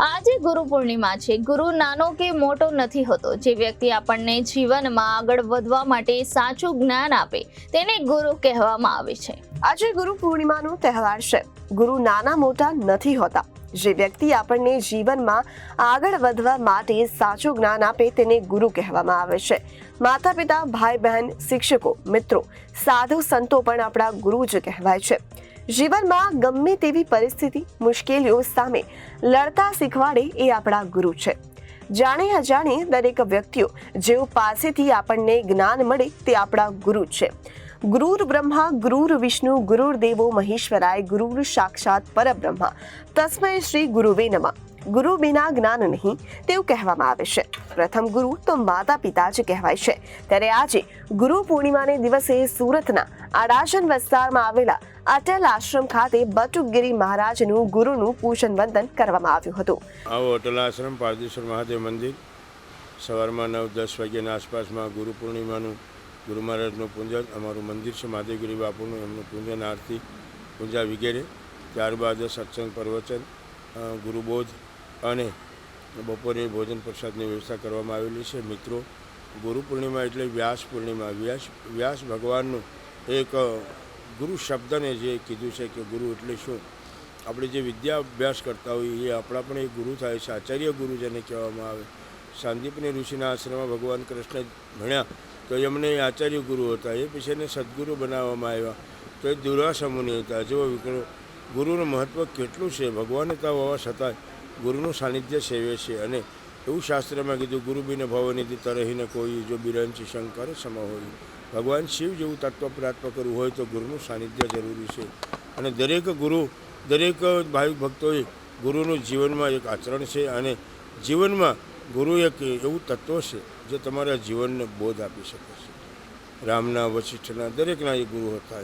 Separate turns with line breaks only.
આજે ગુરુ પૂર્ણિમા છે. ગુરુ નાનો કે મોટો નથી હોતો. જે વ્યક્તિ આપણને જીવનમાં આગળ વધવા માટે સાચું જ્ઞાન આપે, તેને ગુરુ કહેવામાં આવે છે.
આજે ગુરુ પૂર્ણિમાનો તહેવાર છે. ગુરુ નાના મોટા નથી હોતા. જે વ્યક્તિ આપણને જીવનમાં આગળ વધવા માટે સાચું જ્ઞાન આપે તેને ગુરુ કહેવામાં આવે છે. માતા પિતા ભાઈ બહેન શિક્ષકો, મિત્રો, સાધુ સંતો પણ આપણા ગુરુ જ કહેવાય છે. જીવનમાં ગમે તેવી પરિસ્થિતિ, મુશ્કેલીઓ સામે લડતા શીખવાડે એ આપણા ગુરુ છે. જાણે અજાણે દરેક વ્યક્તિઓ જેઓ પાસેથી આપણને જ્ઞાન મળે તે આપણા ગુરુ છે. ગુરુર બ્રહ્મા, ગુરુર વિષ્ણુ, ગુરુર દેવો, મહેશ્વરાય, ગુરુર સાક્ષાત પરબ્રહ્મા. તસ્મય શ્રી ગુરુવે નમઃ. ગુરુ વિના જ્ઞાન નહીં, તેવું કહેવામાં આવે છે. પ્રથમ ગુરુ તો માતા પિતા જ કહેવાય છે. ત્યારે આજે ગુરુ પૂર્ણિમાને દિવસે સુરતના આડાજન વિસ્તારમાં આવેલા અટલ આશ્રમ ખાતે બટુકગીરી મહારાજનું ગુરુનું પૂજન વંદન કરવામાં આવ્યું હતું.
આવો અટલ આશ્રમ, પારદેશ્વર મહાદેવ મંદિર. સવારમાં નવ દસ વાગ્યાના આસપાસમાં ગુરુ પૂર્ણિમાનું ગુરુ મહારાજનું પૂજન, અમારું મંદિર છે મહાદેવગીરી બાપુનું, એમનું પૂજન, આરતી, પૂજા વગેરે. ત્યારબાદ સત્સંગ પ્રવચન ગુરુબોધ અને બપોરે ભોજન પ્રસાદની વ્યવસ્થા કરવામાં આવેલી છે. મિત્રો, ગુરુ પૂર્ણિમા એટલે વ્યાસ પૂર્ણિમા. વ્યાસ વ્યાસ ભગવાનનું એક ગુરુ શબ્દને જે કીધું છે કે ગુરુ એટલે શું? આપણે જે વિદ્યા અભ્યાસ કરતા હોઈએ, એ આપણા પણ એક ગુરુ થાય છે. આચાર્ય ગુરુ જેને કહેવામાં આવે. સાંદીપની ઋષિના આશ્રમમાં ભગવાન કૃષ્ણ ભણ્યા. તો એમને આચાર્ય ગુરુ હતા. એ પછી એને સદગુરુ બનાવવામાં આવ્યા. તો એ દુર્વાસા મુનિ હતા. જો ગુરુનું મહત્ત્વ કેટલું છે? ભગવાન હતા હોવા છતાંય ગુરુનું સાનિધ્ય સેવે છે. અને એવું શાસ્ત્રમાં કીધું, ગુરુ બીને ભવનિધિ તરહીને કોઈ જો બિરંચી શંકર સમ હોય. ભગવાન શિવ જેવું તત્વ પ્રાપ્ત કરવું હોય તો ગુરુનું સાનિધ્ય જરૂરી છે. અને દરેક ગુરુ, દરેક ભાવિક ભક્તોએ ગુરુનું જીવનમાં એક આચરણ છે. અને જીવનમાં ગુરુ એક એવું તત્વ છે. જે તમારા જીવનને બોધ આપી શકે છે રામના વશિષ્ઠના દરેકના એ ગુરુ હતા.